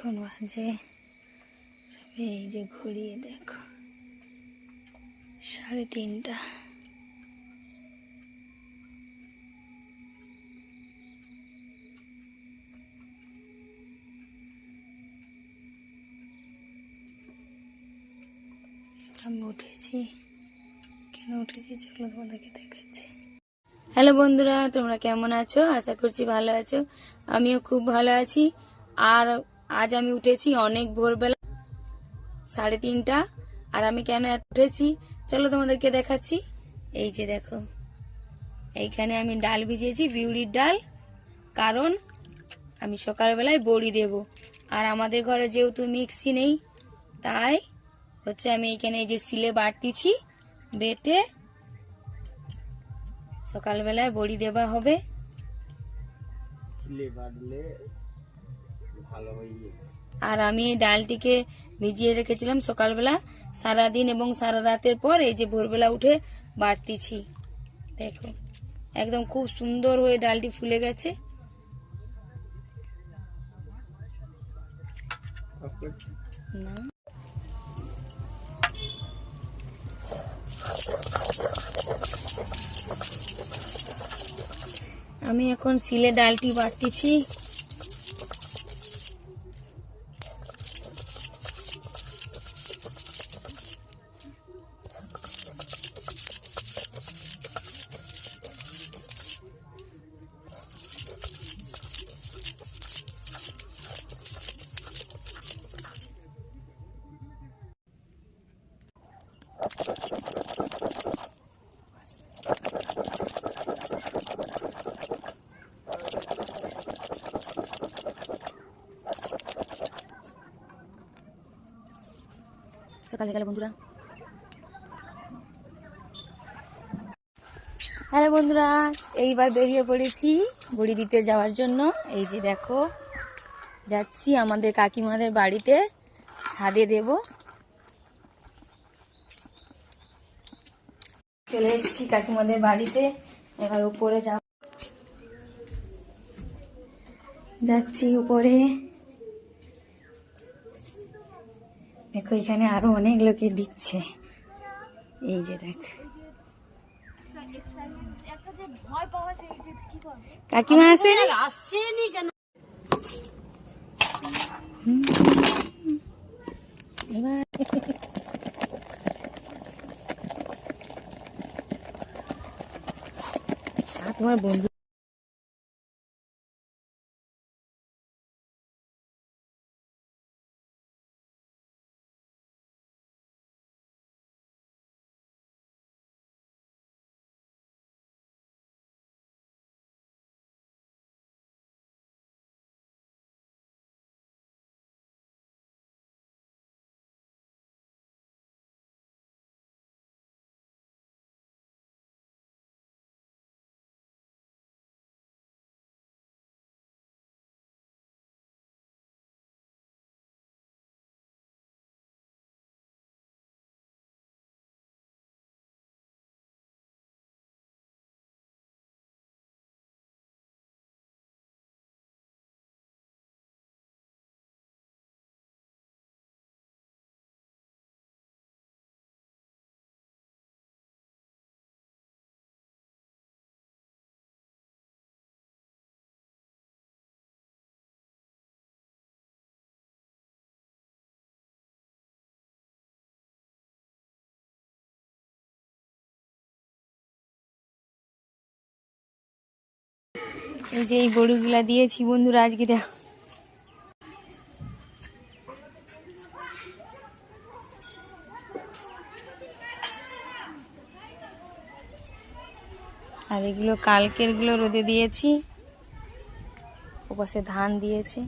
এখন বাজে সবে এই যে ঘুরিয়ে দেখো। সাড়ে তিনটা। আমি উঠেছি। কেন উঠেছি? চলো তোমাদেরকে দেখাচ্ছি। হ্যালো বন্ধুরা, তোমরা কেমন আছো? আশা করছি ভালো আছো। আমিও খুব ভালো আছি। আর আজ আমি উঠেছি অনেক ভোরবেলা, সাড়ে তিনটা, আর আমি কেন এত উঠেছি? চলো তোমাদেরকে দেখাচ্ছি। এই যে দেখো, এইখানে আমি ডাল ভিজিয়েছি বিউরির ডাল, কারণ আমি সকালবেলায় বড়ি দেব। আর আমাদের ঘরে যেহেতু মিক্সি নেই, তাই হচ্ছে আমি এইখানে এই যে সিলে বাড়তিছি বেটে সকালবেলায় বড়ি দেওয়া হবে। আর আমি এই ডালটিকে ভিজিয়ে রেখেছিলাম সকালবেলা, সারাদিন এবং সারা রাতের পর এই যে ভোরবেলা উঠে বাড়তিছি। দেখো, একদম খুব সুন্দর হয়ে ডালটি ফুলে গেছে। না। আমি এখন সিলে ডালটি বাড়তিছি। বন্ধুরা। হ্যালো বন্ধুরা, এইবার বেরিয়ে পড়েছি বড়ি দিতে যাওয়ার জন্য। এই যে দেখো, যাচ্ছি আমাদের কাকিমাদের বাড়িতে, ছাদে দেব। চলে এসেছি কাকিমাদের বাড়িতে। এবার উপরে যাব। যাচ্ছি উপরে। দেখো এখানে আরও অনেক লোকে দিচ্ছে। এই যে দেখ। কাকিমা আছে আসেনি কেন এবার আর তোমার বন্ধু এই যে এই গরুগুলা দিয়েছি বন্ধুরা আজকে দেখো। আর এগুলো কালকেরগুলো রোদে দিয়েছি, ওপাশে ধান দিয়েছি।